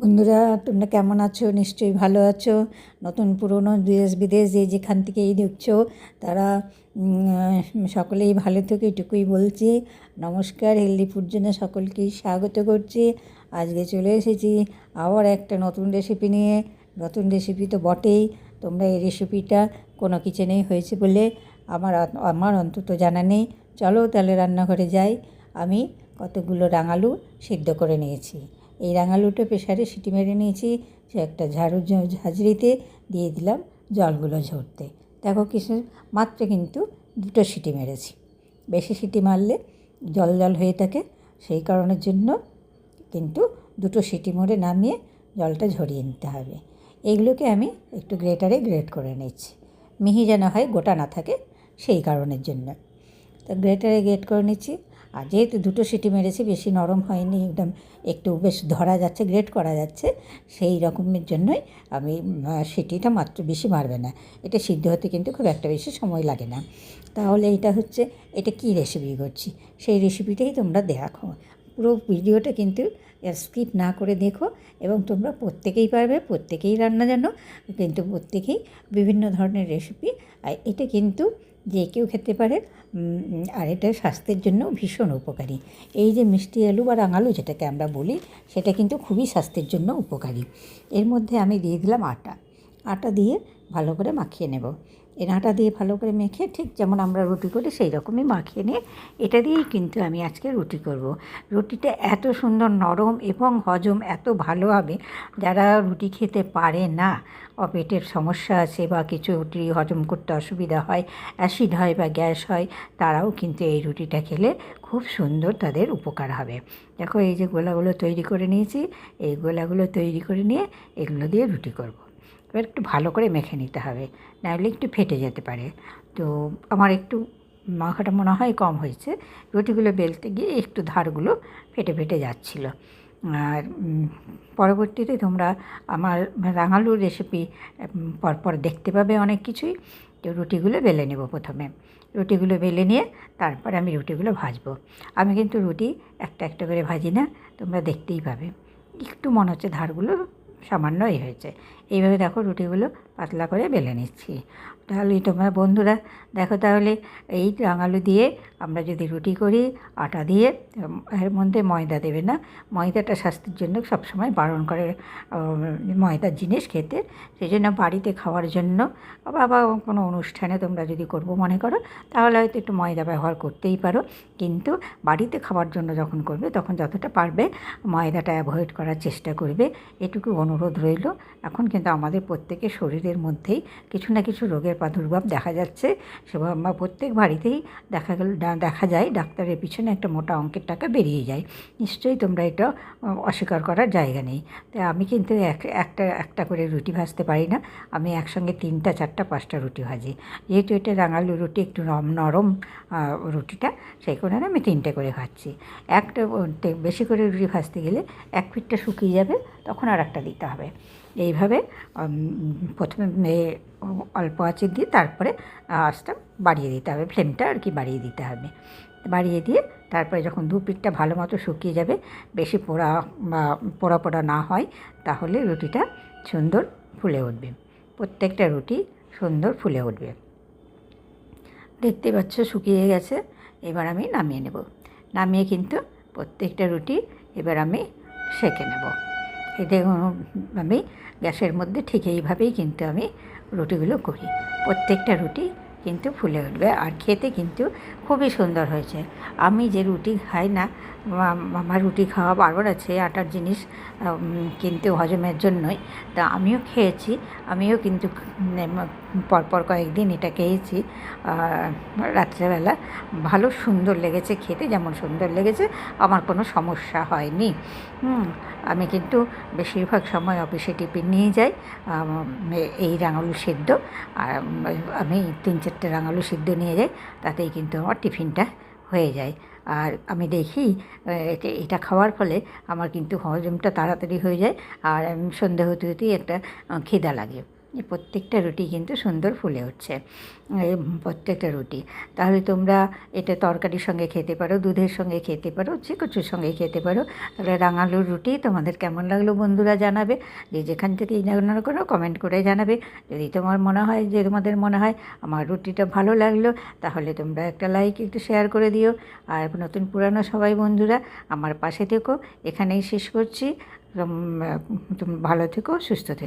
বন্ধুরা, তোমরা কেমন আছো? নিশ্চয়ই ভালো আছো। নতুন পুরনো দেশ, বিদেশ যে যেখান থেকেই দেখছ, তারা সকলেই ভালো থেকে, এটুকুই বলছি। নমস্কার হেলদি জন্য সকলকেই স্বাগত করছি। আজকে চলে এসেছি আবার একটা নতুন রেসিপি নিয়ে। নতুন রেসিপি তো বটেই, তোমরা এই রেসিপিটা কোনো কিচেনেই হয়েছে বলে আমার আমার অন্তত জানা নেই। চলো তাহলে রান্নাঘরে যাই। আমি কতগুলো রাঙালু সিদ্ধ করে নিয়েছি। এই রাঙালুটা প্রেশারে সিটি মেরে নিয়েছি সে একটা ঝাড়ু ঝাঁঝরিতে দিয়ে দিলাম জলগুলো ঝরতে। দেখো কিছু মাত্র কিন্তু দুটো সিটি মেরেছি। বেশি সিটি মারলে জল জল হয়ে থাকে, সেই কারণের জন্য কিন্তু দুটো সিটি মরে নামিয়ে জলটা ঝরিয়ে নিতে হবে। এইগুলোকে আমি একটু গ্রেটারে গ্রেট করে নিচ্ছি। মিহি যেন হয় গোটা না থাকে, সেই কারণের জন্য। তো গ্রেটারে গ্রেট করে নিচ্ছি। আর যেহেতু দুটো সিটি মেরেছি, বেশি নরম হয়নি, একদম একটু বেশ ধরা যাচ্ছে, গ্রেট করা যাচ্ছে, সেই রকমের জন্যই আমি সিটিটা মাত্র বেশি মারবে না। এটা সিদ্ধ হতে কিন্তু খুব একটা বেশি সময় লাগে না। তাহলে এটা হচ্ছে, এটা কী রেসিপি করছি? সেই রেসিপিটাই তোমরা দেখো। পুরো ভিডিওটা কিন্তু স্কিপ না করে দেখো এবং তোমরা প্রত্যেকেই পারবে, প্রত্যেকেই রান্না জানো, কিন্তু প্রত্যেকেই বিভিন্ন ধরনের রেসিপি আর এটা কিন্তু যে কেউ খেতে পারে আর এটা স্বাস্থ্যের জন্য ভীষণ উপকারী। এই যে মিষ্টি আলু বা রাঙালু যেটাকে আমরা বলি, সেটা কিন্তু খুবই স্বাস্থ্যের জন্য উপকারী। এর মধ্যে আমি দিয়ে দিলাম আটা। আটা দিয়ে ভালো করে মাখিয়ে নেব। এই আটা দিয়ে ভালো করে মেখে ঠিক যেমন আমরা রুটি করি, সেই রকমই মাখিয়ে নিয়ে এটা দিয়েই কিন্তু আমি আজকে রুটি করব। রুটিটা এত সুন্দর নরম এবং হজম এত ভালো হবে, যারা রুটি খেতে পারে না পেটের সমস্যা আছে বা কিছু রুটি হজম করতে অসুবিধা হয়, অ্যাসিড হয় বা গ্যাস হয়, তারাও কিন্তু এই রুটিটা খেলে খুব সুন্দর তাদের উপকার হবে দেখো এই যে গোলাগুলো তৈরি করে নিয়েছি, এই গোলাগুলো তৈরি করে নিয়ে এগুলো দিয়ে রুটি করব। এবার একটু ভালো করে মেখে নিতে হবে। নাহলে একটু ফেটে যেতে পারে। তো আমার একটু মাখাটা মনে হয় কম হয়েছে। রুটিগুলো বেলতে গিয়ে একটু ধারগুলো ফেটে ফেটে যাচ্ছিল। আর পরবর্তীতে তোমরা আমার রাঙালুর রেসিপি পরপর দেখতে পাবে অনেক কিছুই। তো রুটিগুলো বেলে নেব প্রথমে। রুটিগুলো বেলে নিয়ে তারপর আমি রুটিগুলো ভাজবো। আমি কিন্তু রুটি একটা একটা করে ভাজি না, তোমরা দেখতেই পাবে। একটু মনে হচ্ছে ধারগুলো সামান্যই হয়েছে। এইভাবে দেখো রুটিগুলো পাতলা করে বেলে নিচ্ছি। তাহলে তোমরা বন্ধুরা, দেখো তাহলে এই রাঙালু দিয়ে আমরা যদি রুটি করি, আটা দিয়ে এর মধ্যে ময়দা দেবে না। ময়দাটা স্বাস্থ্যের জন্য সবসময় বারণ করে ময়দার জিনিস খেতে। সেই জন্য বাড়িতে খাওয়ার জন্য বা কোনো অনুষ্ঠানে তোমরা যদি করব মনে করো, তাহলে হয়তো একটু ময়দা ব্যবহার করতেই পারো। কিন্তু বাড়িতে খাওয়ার জন্য যখন করবে, তখন যতটা পারবে ময়দাটা অ্যাভয়েড করার চেষ্টা করবে। এটুকু অনুরোধ রইল। এখন কিন্তু আমাদের প্রত্যেকের শরীরের মধ্যেই কিছু না কিছু রোগের প্রাদুর্ভাব দেখা যাচ্ছে। সেভাবে প্রত্যেক বাড়িতেই দেখা গেল দেখা যায় ডাক্তারের পিছনে একটা মোটা অঙ্কের টাকা বেরিয়ে যায়। নিশ্চয়ই তোমরা এটা অস্বীকার করার জায়গা নেই। তাই আমি কিন্তু এক, একটা একটা করে রুটি ভাজতে পারি না। আমি একসঙ্গে তিনটা, চারটা, পাঁচটা রুটি ভাজি। যেহেতু এটা রাঙালু রুটি, একটু নরম নরম রুটিটা, সেই কারণে আমি তিনটে করে ভাজছি। একটা বেশি করে রুটি ভাজতে গেলে এক পিঠটা শুকিয়ে যাবে, তখন আর একটা দিতে হবে। এইভাবে প্রথমে অল্প আঁচে দিয়ে তারপরে আঁচটা বাড়িয়ে দিতে হবে, ফ্লেমটা আর কি বাড়িয়ে দিতে হবে। বাড়িয়ে দিয়ে তারপরে যখন দু পিঠটা ভালো মতো শুকিয়ে যাবে, বেশি পোড়া বা পোড়া পোড়া না হয়, তাহলে রুটিটা সুন্দর ফুলে উঠবে। প্রত্যেকটা রুটি সুন্দর ফুলে উঠবে। দেখতে পাচ্ছ শুকিয়ে গেছে, এবার আমি নামিয়ে নেব। নামিয়ে কিন্তু প্রত্যেকটা রুটি এবার আমি সেঁকে নেব। দেখুন আমি গ্যাসের মধ্যে ঠিক এইভাবেই কিন্তু আমি রুটিগুলো করি। প্রত্যেকটা রুটি কিন্তু ফুলে উঠবে। আর খেতে কিন্তু খুবই সুন্দর হয়েছে। আমি যে রুটি খাই না আমার রুটি খাওয়া বারবার আছে, আটার জিনিস কিন্তু হজমের জন্যই। তা আমিও খেয়েছি, আমিও কিন্তু পরপর কয়েকদিন এটা খেয়েছি। রাত্রেবেলা ভালো সুন্দর লেগেছে খেতে, যেমন সুন্দর লেগেছে, আমার কোনো সমস্যা হয়নি। আমি কিন্তু বেশিরভাগ সময় অফিসে টিফিন নিয়ে যাই এই রাঙালু সেদ্ধ, আর আমি তিন চারটে রাঙালু সিদ্ধ নিয়ে যাই, তাতেই কিন্তু আমার টিফিনটা হয়ে যায়। আর আমি দেখি এটা খাওয়ার ফলে আমার কিন্তু হজমটা তাড়াতাড়ি হয়ে যায়, আর আমি সন্ধে হতে হতেই একটা খিদা লাগে। এই প্রত্যেকটা রুটি কিন্তু সুন্দর ফুলে উঠছে প্রত্যেকটা রুটি। তাহলে তোমরা এটা তরকারির সঙ্গে খেতে পারো, দুধের সঙ্গে খেতে পারো, যে কিছুর সঙ্গে খেতে পারো। তাহলে রাঙালুর রুটি তোমাদের কেমন লাগল বন্ধুরা জানাবে। যে যেখান থেকেই রান্না করো কমেন্ট করে জানাবে। যদি তোমার মনে হয়, যে তোমাদের মনে হয় আমার রুটিটা ভালো লাগল, তাহলে তোমরা একটা লাইক একটু শেয়ার করে দিও। আর নতুন পুরানো সবাই বন্ধুরা, আমার পাশে থেকো। এখানেই শেষ করছি। তুমি ভালো থেকো, সুস্থ থেকো।